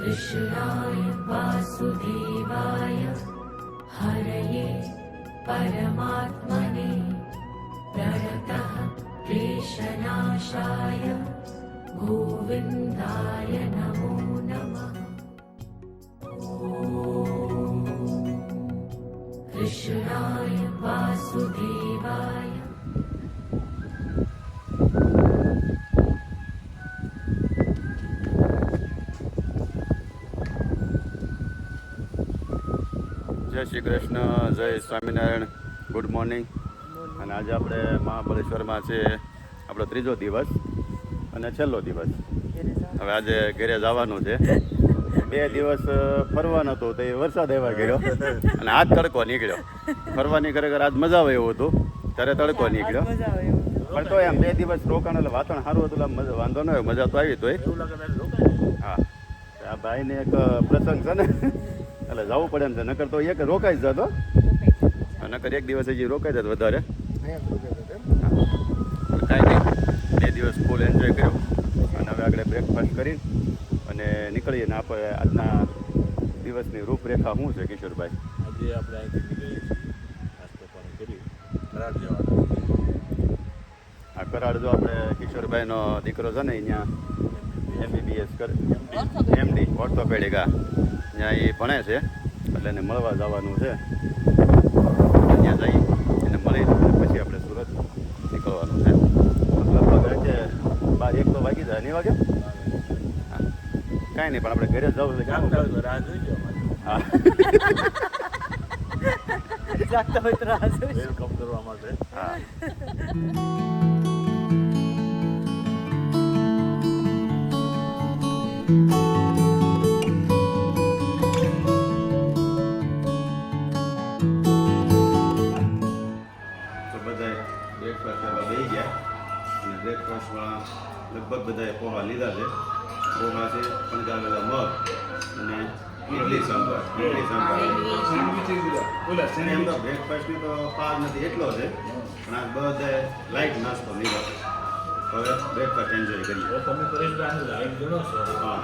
कृष्णाय वासुदेवाय। हरये परमात्मने प्रणतः क्लेशनाशाय। गोविन्दाय नमो नमः જય શ્રી કૃષ્ણ જય સ્વામિનારાયણ ગુડ મોર્નિંગ અને આજે આપણે મહાબળેશ્વરમાં છે આપણો ત્રીજો દિવસ અને છેલ્લો દિવસ. હવે આજે ઘેરે જવાનું છે. બે દિવસ ફરવાનું હતું તો એ વરસાદ એવા ગયો. અને આજ તડકો નીકળ્યો. ફરવાની ખરેખર આજ મજા આવે એવું હતું. ત્યારે તડકો નીકળ્યો. પણ તો એમ બે દિવસ રોકાણ એટલે વાતાવરણ સારું હતું મજા વાંધો ન આવ્યો મજા તો આવી તો હા. આ ભાઈને એક પ્રસંગ છે ને. એટલે જવું પડે એમ છે. નકર તો એક રોકાઈ જ જતો નકર એક દિવસ હજી રોકાઈ જતો વધારે. કાંઈ નહીં. બે દિવસ ફૂલ એન્જોય કર્યો. અને હવે આગળ બ્રેકફાસ્ટ કરી અને નીકળીએ. ને આપણે આજના દિવસની રૂપરેખા શું છે કિશોરભાઈ? આજે આપણે અહીંથી આ કરાડ જો આપણે કિશોરભાઈનો દીકરો છે ને અહીંયા એમબીબીએસ કરે. એમડી ઓર્થોપેડિક આ ત્યાં એ ભણે છે એટલે એને મળવા જવાનું છે. ત્યાં જઈ એને મળી પછી આપણે સુરત નીકળવાનું છે. લગભગ કે બાર એક તો વાગી જાય નહીં વાગે કાંઈ નહીં પણ આપણે ઘરે જવું છે. હા. જાગતા હોય તો રાહ જોઈશ. કરવા માટે હા. લગભગ બધાએ પોહા લીધા છે. પોહા છે પંજાબેલા મગ અને ઇડલી સાંભાર ઇડલી સાંભાર. અને એમ તો બ્રેકફાસ્ટની તો પાર નથી એટલો છે પણ આ બધાએ લાઇટ નાસ્તો લીધો. હવે બ્રેકફાસ્ટ એન્જોય કરીએ. તમે પરેશભાઈ લાઈન ગણો છો. હા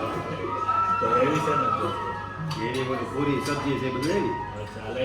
તો એવી છે ને એવી બધી પૂરી સબ્જી છે બધું એવી હવે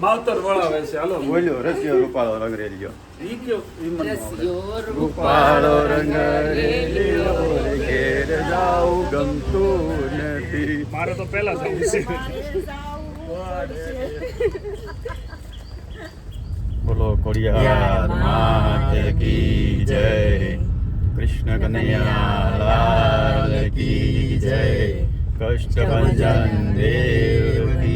માવતર વળાવે છે. હાલો. બોલ્યો રસિયો રૂપાળો રંગ રેલિયો ઈ કયો આવડે. રૂપાળો રંગ રેલિયો ઘેર જાઉં ગમતું નથી. મારે તો પહેલા થવું છે. બોલો કોડિયાર માતે કી જય. કૃષ્ણ કનૈયા લાલ કી જય. કષ્ટભંજન દેવ કી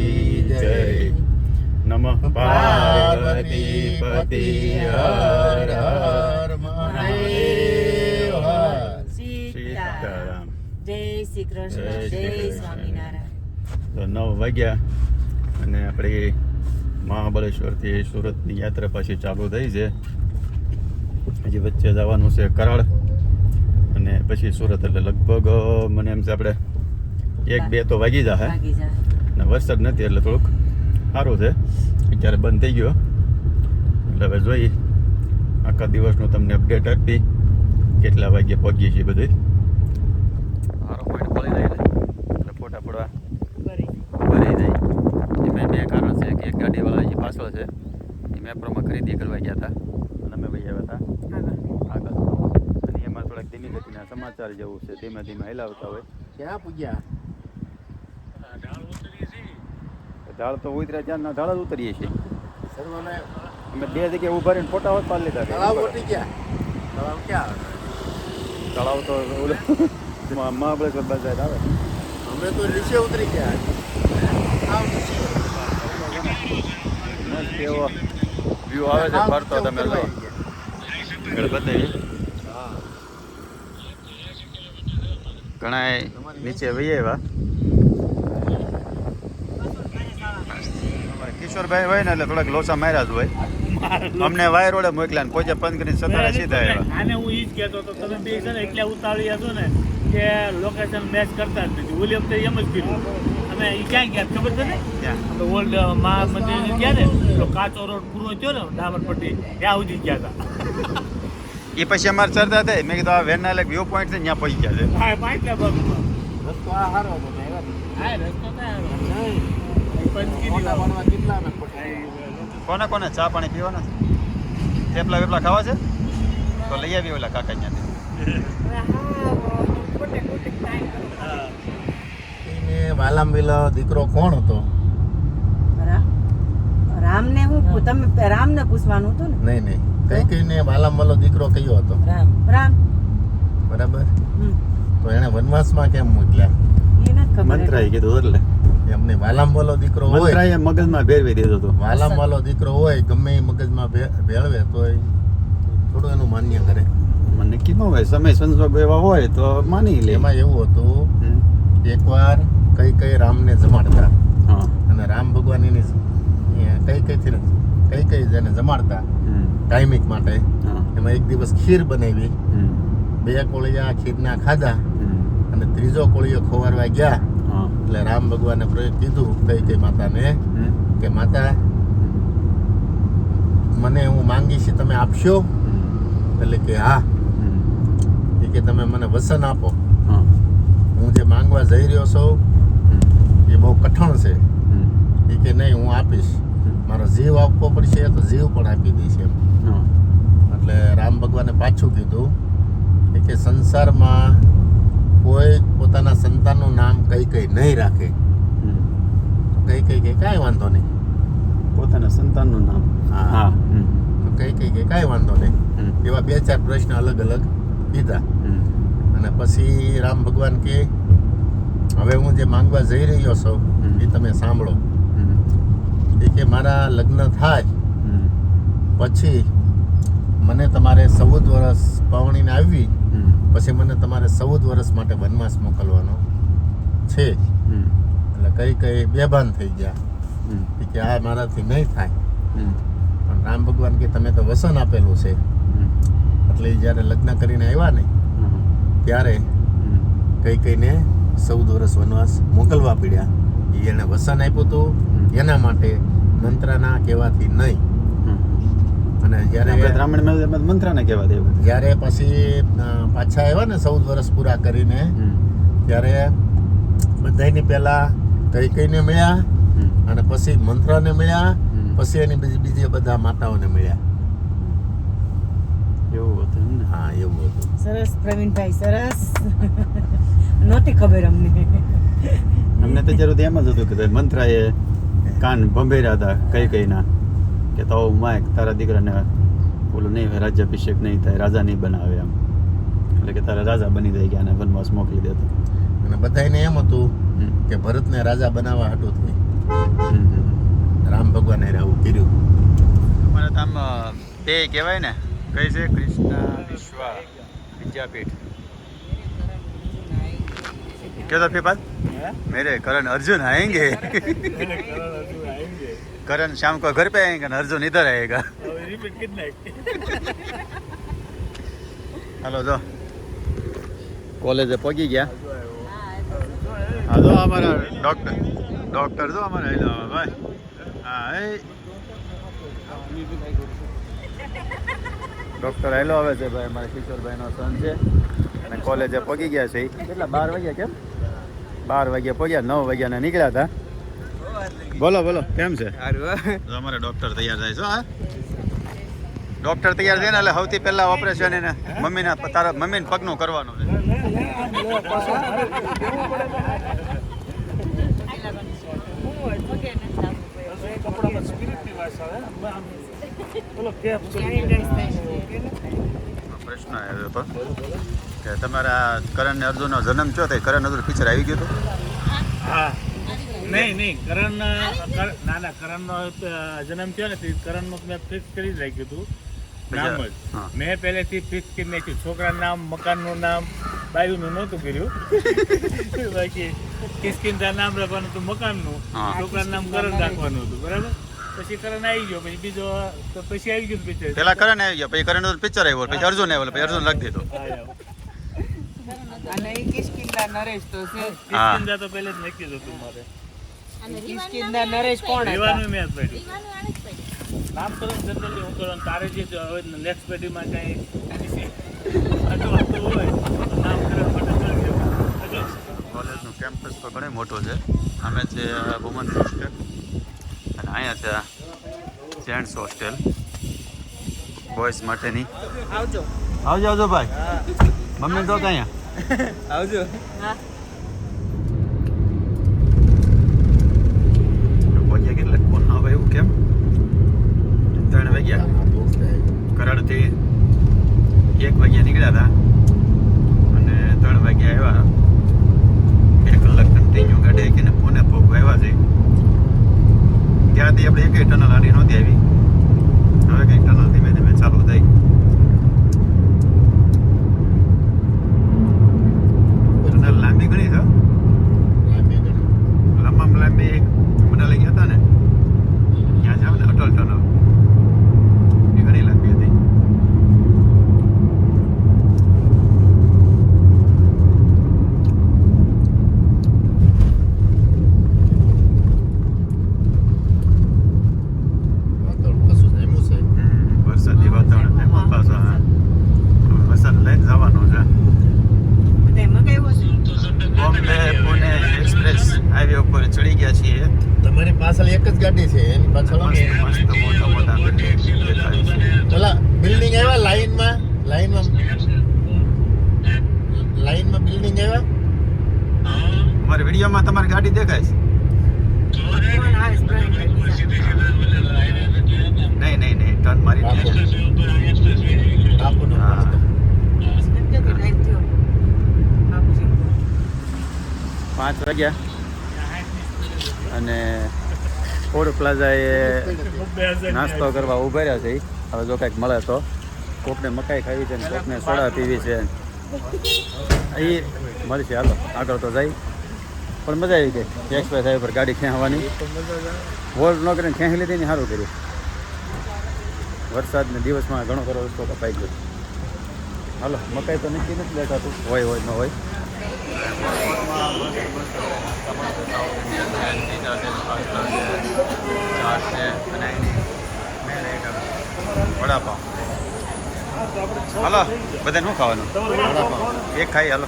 નમઃ પાર્વતી પતિ હર હર મહાદેવ સીતારામ જય શ્રી કૃષ્ણ જય. સ્વામિનારાયણ તો નવ વાગ્યા અને આપણી મહાબળેશ્વરથી સુરતની યાત્રા પાછી ચાલુ થઈ છે. હજી વચ્ચે જવાનું છે કરાળ અને પછી સુરત એટલે લગભગ મને એમ છે આપણે એક બે તો વાગી જશે અને વરસાદ નથી એટલે થોડુંક સારું છે. અત્યારે બંધ થઈ ગયો. એટલે હવે જોઈ આખા દિવસનું તમને અપડેટ આપી કેટલા વાગ્યે પહોંચીએ છીએ બધે. મારો પોઈન્ટ પડી જાય એટલે ફોટા પડવા. ભરાઈ જાય એમાં બે કારણ છે કે એક ગાડીવાળા જે પાછળ છે. એ મેપ્રોમાં ખરીદી કરવા ગયા હતા. અને અમે ભાઈ આવ્યા હતા. આગળ. અને એમાં થોડાક ધીમી ગતિના સમાચાર જેવું છે. ધીમે ધીમે હેલાવતા હોય. ક્યાં પૂગ્યા ઢાળ તો ઉતર્યા ત્યાં ના ઢાળ જ ઉતરીએ છીએ. અમે બે જગ્યાએ ઊભા રહીને ફોટા હોત પાડી લીધા તળાવ ઉતરી ગયા. તળાવ ક્યાં તળાવ તો મહાબળેશ્વર બાજાર આવે. અમે તો નીચે ઉતરી ગયા. મસ્ત એવો વ્યૂ આવે છે ફરતો તમે લો ગણપતિ. ઘણા નીચે વહી આવ્યા અમારે કિશોરભાઈ હોય ને એટલે થોડાક લોસા માર્યા જ હોય. અમને વાય રોડે મોકલ્યા ને પોચે પંદ કરીને સતારા સીધા આવ્યા. આને હું ઈ જ કહેતો હતો તમે બે છે ને એટલે ઉતાવળી હતો ને કે લોકેશન મેચ કરતા જ નથી. ઓલી વખતે એમ જ કીધું. અમે એ ક્યાં ગયા ખબર છે ને? ઓલ્ડ મહા મંદિર ગયા ને તો કાચો રોડ પૂરો થયો ને ડામરપટ્ટી ત્યાં સુધી ગયા હતા એ પછી અમારે ચર્ચા થઈ મેં કીધું આ વેરના એક વ્યૂ પોઈન્ટ છે ત્યાં પહોંચી ગયા છે. હા રસ્તો આ સારો હતો રસ્તો ક્યાં કોને કોને? ચા પાણી પીવાના છે? થેપલા વેપલા ખાવા છે? તો લઈ આવી ઓલા કાકા એને વાલામ વેલો દીકરો કોણ હતો? રામને હું તમે રામને પૂછવાનું હતું ને? નહીં નહીં. કઈ કઈ ને વાલામ વાલો દીકરો કયો હતો? રામ. રામ. બરાબર? હમ. તો એને વનવાસમાં કેમ મોકલ્યા? મંત્રાએ કીધું એટલે. વાલામ વાલો દીકરો હોય. એ મગજમાં ભેરવી દીધો હતો. વાલામ વાલો દીકરો હોય ગમે એ મગજમાં ભેળવે તો થોડું એનું માન્ય કરે. મને કીધું હોય સમય સંજોગ એવા હોય તો માની લે. એમાં એવું હતું એકવાર કઈ કઈ રામને જમાડતા. અને રામ ભગવાન એની કઈ કઈ થી કઈ કઈ જેને જમાડતા. ટાઈમિંગ માટે. એમાં એક દિવસ ખીર બનાવી. બે કોળિયા ખીરના ખાધા. અને ત્રીજો કોળિયો ખોવારવા ગયા. એટલે રામ ભગવાને પ્રયોગ કીધું કઈ કઈ માતાને. કે માતા મને હું માંગીશ તમે આપશો? એટલે કે હા. એ કે તમે મને વસન આપો. હા. જે માંગવા જઈ રહ્યો છું. એ બહુ કઠણ છે. એ કે નહીં હું આપીશ. મારો જીવ આપવો પડશે તો જીવ પણ આપી દઈશ એમ. એટલે રામ ભગવાને પાછું કીધું કે સંસારમાં કોઈ પોતાના સંતાનનું નામ કઈ કઈ નહીં રાખે. કઈ કઈ કે કાંઈ વાંધો નહીં. પોતાના સંતાનનું નામ. હા. તો કઈ કઈ કે કાંઈ વાંધો નહીં. એવા બે ચાર પ્રશ્ન અલગ અલગ કીધા. અને પછી રામ ભગવાન કે હવે હું જે માંગવા જઈ રહ્યો છું એ તમે સાંભળો. એ કે મારા લગ્ન થાય. પછી મને તમારે ચૌદ વર્ષ પાવણીને આવી હમ. પછી મને તમારે ચૌદ વર્ષ માટે વનવાસ મોકલવાનો છે. એટલે કઈ કઈ બેભાન થઈ ગયા. કે આ મારાથી નહીં થાય. પણ રામ ભગવાન કે તમે તો વસન આપેલું છે. એટલે એ જ્યારે લગ્ન કરીને આવ્યા ને ત્યારે કઈ કઈને ચૌદ વર્ષ વનવાસ મોકલવા પડ્યા. એને વસન આપ્યું હતું. એના માટે મંત્રના કહેવાથી નહીં. અને જ્યારે બ્રાહ્મણ મંત્રાને કહેવા દેવું જ્યારે પછી પાછા આવ્યા ને ચૌદ વર્ષ પૂરા કરીને ત્યારે બધાની પહેલા કઈ કઈને મળ્યા અને પછી મંત્રને મળ્યા પછી એની બીજી બીજી બધા માતાઓને મળ્યા. એવું હતું હા એવું હતું. સરસ પ્રવીણભાઈ સરસ. નહોતી ખબર અમને. અમને તો જરૂર એમ જ હતું કે મંત્રાએ કાન ભંભેરા હતા કઈ કઈના. કે તો માય તારા દીકરાને ઓલું નહીં રાજ્યાભિષેક નહીં થાય રાજા નહીં બનાવે એમ એટલે કે તારા રાજા બની જાય ગયા અને વનવાસ મોકલી દેતો અને બધાને એમ હતું હમ. કે ભરતને રાજા બનાવવા હાટું થઈ હમ. હમ. રામ ભગવાને આવું કર્યું અમારે તો આમ તે કહેવાય ને કઈ છે કૃષ્ણ વિશ્વા વિદ્યાપીઠ क्यों था पेपर मेरे करण अर्जुन आएंगे करण शाम को घर पे आएंगे ना अर्जुन इधर आएगा રિપીટ કરી નાખ હાલો જો કોલેજે પહોંચી ગયા હા જો અમારા ડોક્ટર ડોક્ટર જો અમારા હેલો ભાઈ હા એ ડોક્ટર હેલો આવે છે ભાઈ મારા કિશોરભાઈનો સન છે અને કોલેજે પહોંચી ગયા છે ઈ. કેટલા બાર વાગ્યા કેમ બાર વાગ્યા પહોંચ્યા નવ વાગ્યાના નીકળ્યા હતા બોલો બોલો કેમ છે? જો અમારે ડોક્ટર તૈયાર થાય છે હા ડોક્ટર તૈયાર થયા ને એટલે સૌથી પહેલા ઓપરેશન એને મમ્મીના તારા મમ્મીને પગનું કરવાનું છે. પ્રશ્ન આવ્યો હતો કે તમારા કરણ અર્જુનનો જન્મ થયો તો કરણ અર્જુન પિક્ચર આવી ગયું હતું? હા. નહીં નહીં કરણ ના ના કરણનો જન્મ થયો ને તે કરણનું મેં ફિક્સ કરી જ રાખ્યું હતું. નામ જ. મેં પહેલેથી ફિક્સ કરી નાખ્યું. છોકરાનું નામ મકાનનું નામ બાયુનું નહોતું કર્યું. બાકી કિસકિંદા નામ રાખવાનું હતું મકાનનું. છોકરાનું નામ કરણ રાખવાનું હતું બરાબર? પછી કરણ આવી ગયો પછી બીજો પછી આવી ગયું પિક્ચર પેલા કરણ આવી ગયો પછી કરણ પિક્ચર આવ્યો પછી અર્જુન આવ્યો પછી અર્જુન લખી દીધો. અને નરેશ તો છે. કિસકિંદા તો પહેલે જ લખી દીધું હતું મારે. કિષ્કિંધા નરેશ કોણ હતા? મેં પડ્યું. નામ કરણ જનરલી હું કરવાનું તારે જે હવે નેક્સ્ટ પેઢીમાં કાંઈ અટવાતું હોય તો નામ કરી કોલેજનું કેમ્પસ તો ઘણો મોટો છે. અમે છે વુમન્સ હોસ્ટેલ અને અહીંયા છે જેન્ટ્સ હોસ્ટેલ બોયઝ માટેની. આવજો. આવજો આવજો ભાઈ. મમ્મી તો અહીંયા? આવજો. પહોંચ્યા કેટલે ફોન આવે એવું કેમ ત્રણ વાગ્યા કરાડથી એક વાગ્યા નીકળ્યા હતા. અને ત્રણ વાગ્યા આવ્યા. બે કલાક કન્ટિન્યુ ગાડી આવીને પોને પગ આવ્યા છે. ત્યાંથી આપણે એક ટનલ આડી નહોતી આવી. હવે કંઈક ટનલ ધીમે ધીમે ચાલુ થઈ ટનલ લાંબી ઘણી છે લાંબામાં લાંબી મનાલી ગયા હતા ને ત્યાં જાવ ને અટલ ટનલ એ ઘણી લાંબી હતી હમ, વરસાદી વાતાવરણ એમાં પાછા વરસાદ લઈને જવાનો છે બધા મગાવ્યો છે બોમ્બે પુણે એક્સપ્રેસ હાઈવે ઉપર ચડી ગયા છીએ તમારી પાછળ એક જ ગાડી છે એની પાછળ મસ્ત મસ્ત મોટા મોટા બિલ્ડિંગ દેખાય છે ઓલા બિલ્ડિંગ આવ્યા લાઈનમાં લાઈનમાં લાઈનમાં બિલ્ડિંગ આવ્યા અમારી વિડીયોમાં તમારી ગાડી દેખાય છે કોણ આવે છે પ્રવીણભાઈ બીજા? નહીં નહીં નહીં ટર્ન મારી પાંચ વાગ્યા. અને ફૂડ પ્લાઝાએ નાસ્તો કરવા ઊભા રહ્યા છે હવે જો કંઈક મળે તો. કોકને મકાઈ ખાવી છે ને કોકને સોડા પીવી છે. એ મળશે હાલો. આગળ તો જાય. પણ મજા આવી ગઈ. એક્સપ્રેસ હાઈવે પર ગાડી ખેંચવાની. વોલ્ટ ન કરીને ખેંચી લીધી ને સારું કર્યું. વરસાદને દિવસમાં ઘણો ખરો રસ્તો કપાઈ ગયો. હાલો, મકાઈ તો નક્કી નથી તું હોય હોય, ન હોય. વડાપાવ. હાલો, બધાને શું ખાવાનું? એક ખાઈ હાલો.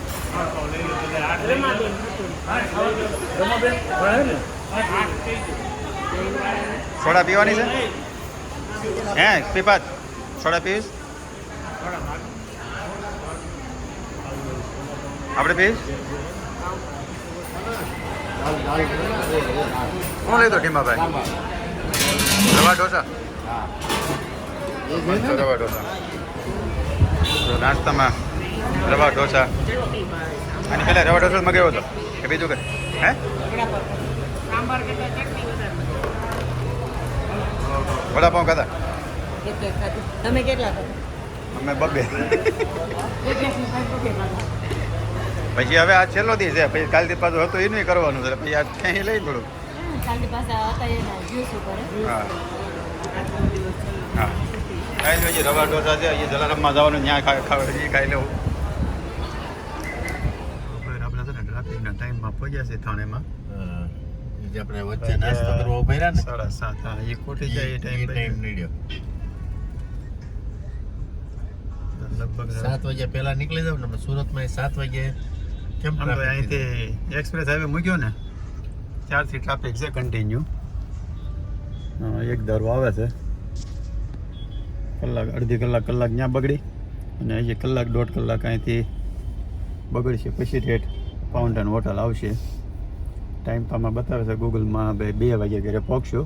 સોડા પીવાની છે? હે પીપા સોડા પીવીશ? આપણે પીવીશ? શું લીધો ટીમાભાઈ રવા ઢોસા? રવા ઢોસા. નાસ્તામાં રવા ઢોસા. અને પહેલાં રવા ઢોસા મગાવ્યો હતો. કે બીજું કે હે વડાપાઉં ખાધા? તમે કેટલા અમે બબે. પછી હવે આ છેલ્લો દી છે પછી કાલથી પાછું હતું એનું કરવાનું છે પછી આ ક્યાંય લઈ થોડું હા? હા. કાંઈ નહીં, હજી રવા ઢોસા છે એ જલારામમાં જવાનું ત્યાં ખા ખાવા એ ખાઈ લેવું. પહોંચ્યા છે થાણેમાં. જે આપણે વચ્ચે નાસ્તો કરવો ઉભેરા ને સાડા સાત હા એ ખોટી જાય એ ટાઈમ ટાઈમ નીડ્યો. લગભગ સાત વાગ્યા પહેલા નીકળી જાવ ને આપણે સુરતમાં સાત વાગે કેમ અહીંથી એક્સપ્રેસ હાઈવે મૂક્યો ને ત્યારથી ટ્રાફિક છે કન્ટિન્યુ એક ધારું આવે છે. કલાક અડધી કલાક કલાક ત્યાં બગડી અને અહીંયા કલાક દોઢ કલાક અહીંથી બગડશે પછી ઠેઠ ફાઉન્ટેન હોટલ આવશે. ટાઈમ તો આમાં બતાવે છે ગૂગલમાં બે બે વાગે ઘરે પહોંચશો.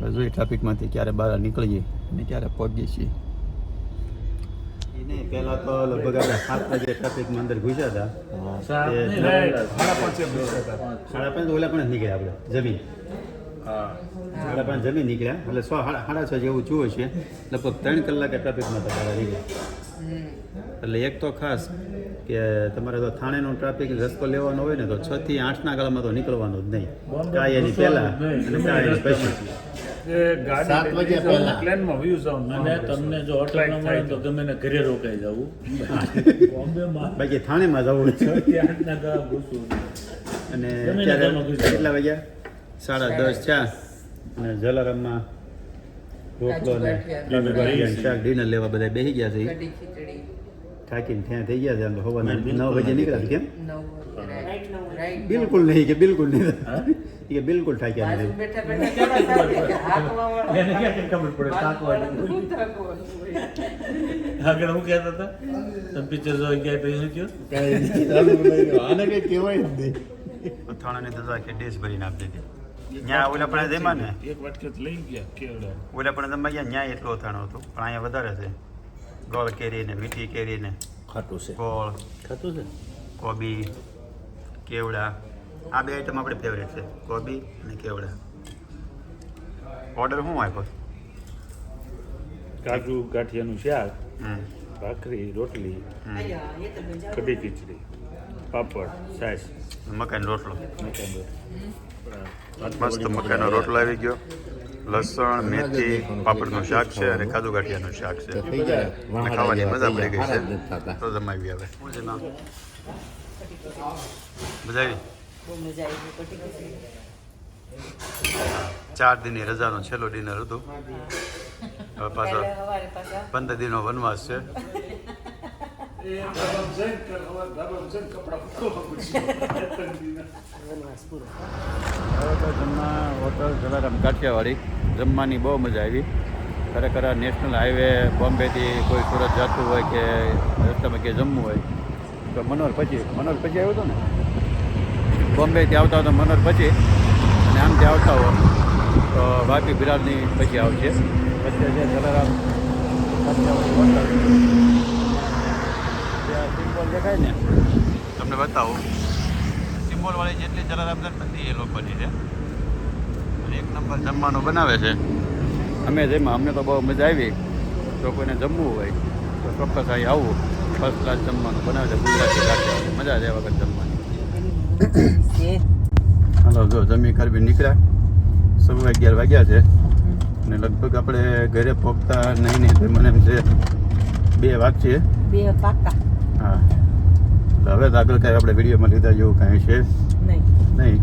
બસ જોઈએ ટ્રાફિકમાંથી ક્યારે બહાર નીકળીએ અને ક્યારે પહોંચીએ છીએ. નહીં પહેલાં તો લગભગ આપણે સાત વાગે ટ્રાફિકમાં અંદર ઘૂસ્યા હતા. સાડા પાંચે ઓલા પણ નીકળ્યા આપણે જમીન. હા. સાડા પાંચ જમીન નીકળ્યા. એટલે સો સાડા સાડા છ જેવું જોવે છે. લગભગ ત્રણ કલાકે ટ્રાફિકમાં તમારા નીકળ્યા. એટલે એક તો ખાસ કે તમારે તો થાણેનો ટ્રાફિક રસ્તો લેવાનો હોય ને તો છ થી આઠના ગાળામાં તો નીકળવાનું જ નહીં. કાંઈ એની પહેલા અને કાંઈ એની પછી. એ ગાડી સાત લઈને વાગ્યા જાઓ, પહેલા. પ્લેનમાં view જાઓ. અને તમને જો હોટલ ન મળે તો ગમે ઘરે રોકાઈ જવું બાકી થાણેમાં જવું અને. કેટલા વાગ્યા? સાડા દસ ચા અને જલારામમાં રોટલો ને ગાંઠિયા શાક ડિનર લેવા બધા બેસી ગયા છે. થાકીને ત્યાં થઈ ગયા છે આમ તો હવાના નવ વાગે નીકળ્યા કેમ? બિલકુલ નહીં કે બિલકુલ નહીં. એ કે બિલકુલ થાક્યા નહીં. આગળ હું કહેતા હતા તમે પિક્ચર જોઈ ગયા પછી શું થયું? આને કઈ કહેવાય જ નહીં. અથાણાની તો આખી ડીશ ભરીને આપી દીધી. ત્યાં ઓલા પણ જેમાં ને. એક વાટકે લઈ ગયા કેવડા. ઓલા પણ તમે ગયા ત્યાં એટલો અથાણું હતો. પણ અહીંયા વધારે છે. ગોળ કેરી ને મીઠી કેરી ને ખાટું છે. ગોળ. ખાટું છે? કોબી. કેવડા. આ બે આઈટમ આપણે ફેવરેટ છે. કોબી અને કેવડા. ઓર્ડર શું આપ્યો? કાજુ ગાંઠિયાનું શાક હમ. ભાખરી રોટલી હમ. કઢી ખીચડી પાપડ સાસ. મકાઈનો રોટલો. મકાઈ મસ્ત મકાઈનો રોટલો આવી ગયો. લસણ મેથી પાપડનું શાક છે અને કાજુ ગાંઠિયાનું શાક છે. અને ખાવાની મજા પડી ગઈ છે. તો જમાવી આવે શું છે નામ? મજા આવી? ચાર દિનની રજાનો છેલ્લો ડિનર હતું. હવે પાછો. પંદર દિનનો વનવાસ છે. જમવા હોટલ જલારામ કાઠિયાવાડી જમવાની બહુ મજા આવી. ખરેખર આ નેશનલ હાઈવે, બોમ્બેથી કોઈ સુરત જતું હોય કે રસ્તામાં ક્યાંય જમવું હોય, તો મનોર પછી મનોર પછી આવ્યો હતો ને? બોમ્બેથી આવતા હોય તો મનોહર પછી, અને આમથી આવતા હો તો વાપી બિરાજની પછી આવશે. વચ્ચે જે જલારામ કાઠિયાવાડી હોટલ દેખાય ને? તમને બતાવું. સિમ્બોલ વાળી જેટલી જલારામ બધી એ લોકોની છે. અને એક નંબર જમવાનું બનાવે છે. અમે જેમાં અમને તો બહુ મજા આવી. જો કોઈને જમવું હોય તો ચોક્કસ અહીં આવવું ફર્સ્ટ ક્લાસ જમવાનું બનાવે છે. ગુજરાતી મજા છે વખત જમવાની. હાલો જો જમી કરવી નીકળ્યા. સવા અગિયાર વાગ્યા છે. અને લગભગ આપણે ઘરે પહોંચતા નહીં નહીં મને એમ છે બે વાગશે. બે પાકા હા. એટલે હવે તો આગળ કાંઈ આપણે વિડીયોમાં લીધા જેવું કાંઈ છે? નહીં.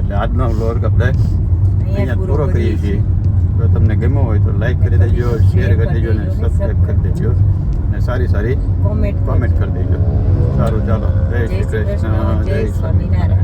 એટલે આજનો વ્લોગ આપણે અહીંયા પૂરો પૂરો કરીએ છીએ. જો તમને ગમ્યો હોય તો લાઈક કરી દેજો શેર કરી દેજો અને સબસ્ક્રાઈબ કરી દેજો. અને સારી સારી કોમેન્ટ કોમેન્ટ કરી દેજો. સારું ચાલો. જય શ્રી કૃષ્ણ. જય સ્વામિનારાયણ.